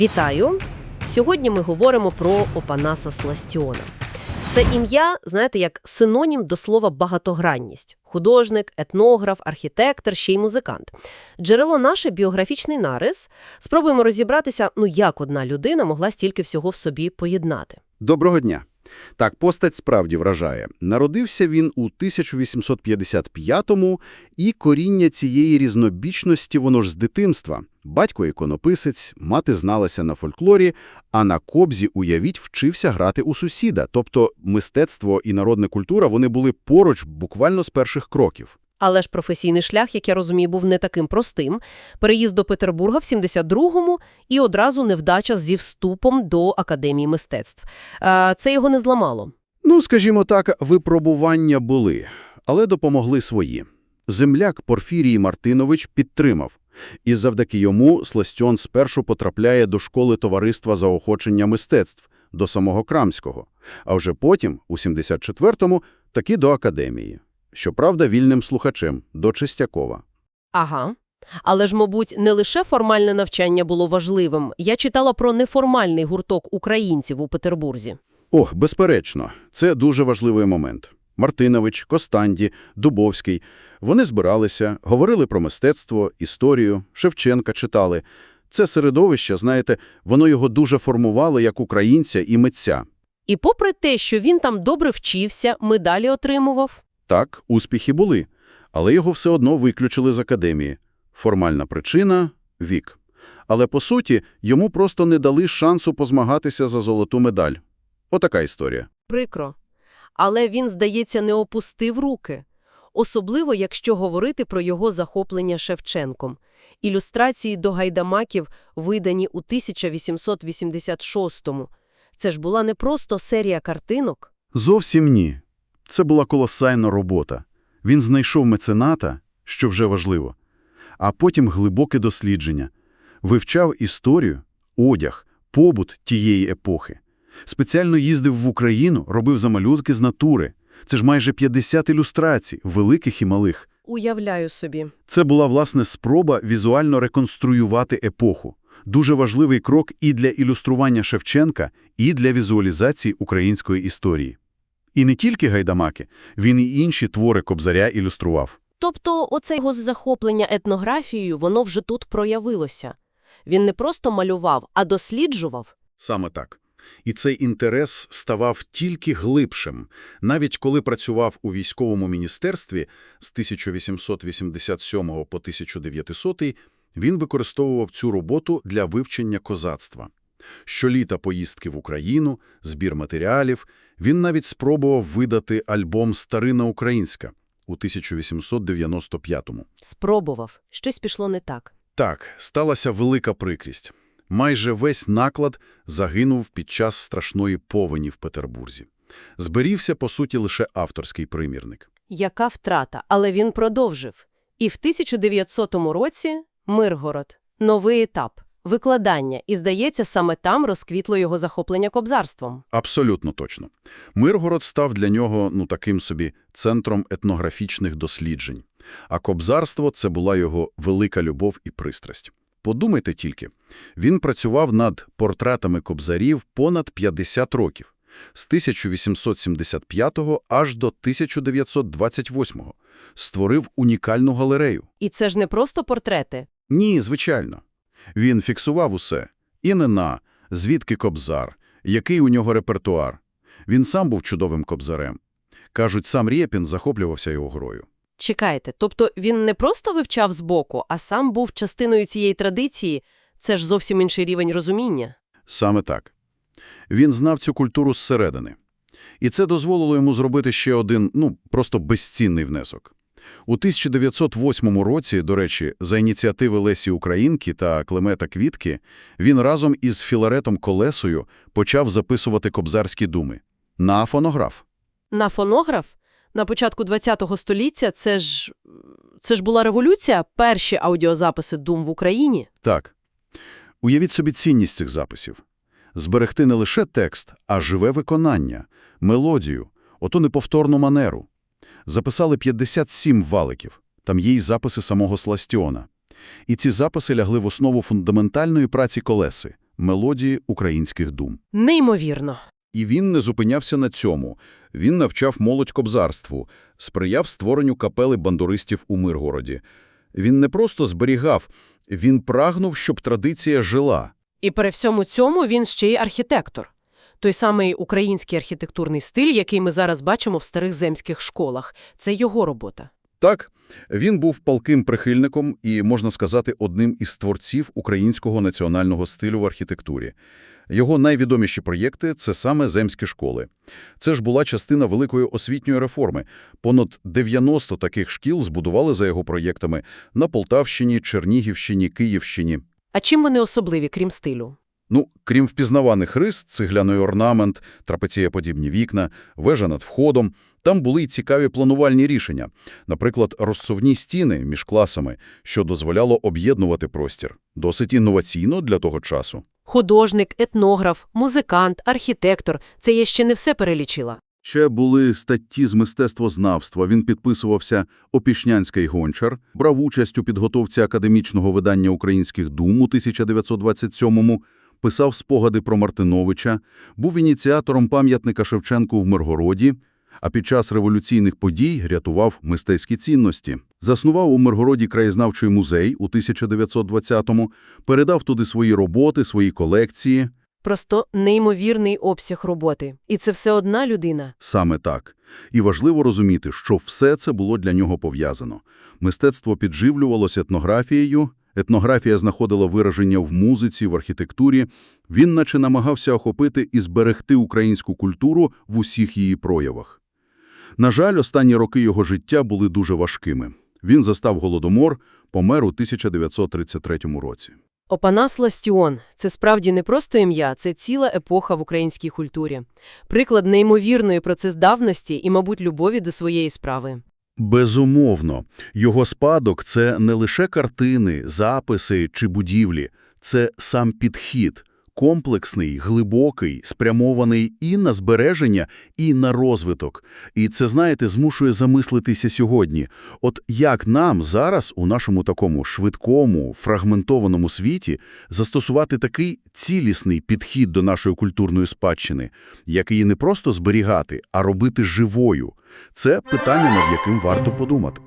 Вітаю! Сьогодні ми говоримо про Опанаса Сластіона. Це ім'я, знаєте, як синонім до слова багатогранність. Художник, етнограф, архітектор, ще й музикант. Джерело наше – біографічний нарис. Спробуємо розібратися, ну як одна людина могла стільки всього в собі поєднати. Доброго дня. Так, постать справді вражає. Народився він у 1855-му, і коріння цієї різнобічності воно ж з дитинства. Батько – іконописець, мати зналася на фольклорі, а на кобзі, уявіть, вчився грати у сусіда. Тобто мистецтво і народна культура, вони були поруч буквально з перших кроків. Але ж професійний шлях, як я розумію, був не таким простим. Переїзд до Петербурга в 72-му і одразу невдача зі вступом до Академії мистецтв. Це його не зламало. Ну, скажімо так, випробування були, але допомогли свої. Земляк Порфірій Мартинович підтримав. І завдяки йому Сластьон спершу потрапляє до школи товариства заохочення мистецтв, до самого Крамського, а вже потім, у 74-му, таки до академії. Щоправда, вільним слухачем, до Чистякова. Ага. Але ж, мабуть, не лише формальне навчання було важливим. Я читала про неформальний гурток українців у Петербурзі. Ох, безперечно, це дуже важливий момент. Мартинович, Костанді, Дубовський – вони збиралися, говорили про мистецтво, історію, Шевченка читали. Це середовище, знаєте, воно його дуже формувало як українця і митця. І попри те, що він там добре вчився, медалі отримував. Так, успіхи були, але його все одно виключили з академії. Формальна причина – вік. Але, по суті, йому просто не дали шансу позмагатися за золоту медаль. Отака історія. Прикро. Але він, здається, не опустив руки. Особливо, якщо говорити про його захоплення Шевченком. Ілюстрації до гайдамаків видані у 1886-му. Це ж була не просто серія картинок. Зовсім ні. Це була колосальна робота. Він знайшов мецената, що вже важливо, а потім глибоке дослідження. Вивчав історію, одяг, побут тієї епохи. Спеціально їздив в Україну, робив замалюзки з натури. Це ж майже 50 ілюстрацій, великих і малих. Уявляю собі. Це була, власне, спроба візуально реконструювати епоху. Дуже важливий крок і для ілюстрування Шевченка, і для візуалізації української історії. І не тільки гайдамаки, він і інші твори Кобзаря ілюстрував. Тобто оце його захоплення етнографією, воно вже тут проявилося. Він не просто малював, а досліджував. Саме так. І цей інтерес ставав тільки глибшим. Навіть коли працював у військовому міністерстві з 1887 по 1900, він використовував цю роботу для вивчення козацтва. Щоліта поїздки в Україну, збір матеріалів, він навіть спробував видати альбом «Старина українська» у 1895-му. Спробував. Щось пішло не так. Так, сталася велика прикрість. Майже весь наклад загинув під час страшної повені в Петербурзі. Зберігся, по суті, лише авторський примірник. Яка втрата, але він продовжив. І в 1900 році Миргород, новий етап, викладання, і, здається, саме там розквітло його захоплення кобзарством. Абсолютно точно. Миргород став для нього, ну, таким собі, центром етнографічних досліджень. А кобзарство – це була його велика любов і пристрасть. Подумайте тільки, він працював над портретами кобзарів понад 50 років, з 1875 аж до 1928 створив унікальну галерею. І це ж не просто портрети. Ні, звичайно. Він фіксував усе. Імена, звідки кобзар, який у нього репертуар. Він сам був чудовим кобзарем. Кажуть, сам Рєпін захоплювався його грою. Чекайте, тобто він не просто вивчав збоку, а сам був частиною цієї традиції. Це ж зовсім інший рівень розуміння. Саме так. Він знав цю культуру зсередини. І це дозволило йому зробити ще один, ну, просто безцінний внесок. У 1908 році, до речі, за ініціативи Лесі Українки та Клемета Квітки, він разом із Філаретом Колесою почав записувати кобзарські думи. На фонограф. На фонограф? На початку ХХ століття це ж... це ж була революція, перші аудіозаписи дум в Україні. Так. Уявіть собі цінність цих записів. Зберегти не лише текст, а живе виконання, мелодію, оту неповторну манеру. Записали 57 валиків, там є й записи самого Сластіона. І ці записи лягли в основу фундаментальної праці колеси мелодії українських дум. Неймовірно. І він не зупинявся на цьому. Він навчав молодь кобзарству, сприяв створенню капели бандуристів у Миргороді. Він не просто зберігав, він прагнув, щоб традиція жила. І при всьому цьому він ще й архітектор. Той самий український архітектурний стиль, який ми зараз бачимо в старих земських школах. Це його робота. Так, він був палким прихильником і, можна сказати, одним із творців українського національного стилю в архітектурі. Його найвідоміші проєкти – це саме земські школи. Це ж була частина великої освітньої реформи. Понад 90 таких шкіл збудували за його проєктами на Полтавщині, Чернігівщині, Київщині. А чим вони особливі, крім стилю? Ну, крім впізнаваних рис, цегляний орнамент, трапецієподібні вікна, вежа над входом, там були й цікаві планувальні рішення. Наприклад, розсувні стіни між класами, що дозволяло об'єднувати простір. Досить інноваційно для того часу. Художник, етнограф, музикант, архітектор – це я ще не все перелічила. Ще були статті з мистецтвознавства. Він підписувався «Опішнянський гончар», брав участь у підготовці академічного видання українських дум у 1927-му, писав спогади про Мартиновича, був ініціатором пам'ятника Шевченку в Миргороді, а під час революційних подій рятував мистецькі цінності. Заснував у Миргороді краєзнавчий музей у 1920-му, передав туди свої роботи, свої колекції. Просто неймовірний обсяг роботи. І це все одна людина. Саме так. І важливо розуміти, що все це було для нього пов'язано. Мистецтво підживлювалося етнографією, етнографія знаходила вираження в музиці, в архітектурі. Він наче намагався охопити і зберегти українську культуру в усіх її проявах. На жаль, останні роки його життя були дуже важкими. Він застав Голодомор, помер у 1933 році. Опанас Ластіон – це справді не просто ім'я, це ціла епоха в українській культурі. Приклад неймовірної процездавності і, мабуть, любові до своєї справи. Безумовно. Його спадок – це не лише картини, записи чи будівлі. Це сам підхід. Комплексний, глибокий, спрямований і на збереження, і на розвиток. І це, знаєте, змушує замислитися сьогодні. От як нам зараз у нашому такому швидкому, фрагментованому світі застосувати такий цілісний підхід до нашої культурної спадщини, як її не просто зберігати, а робити живою? Це питання, над яким варто подумати.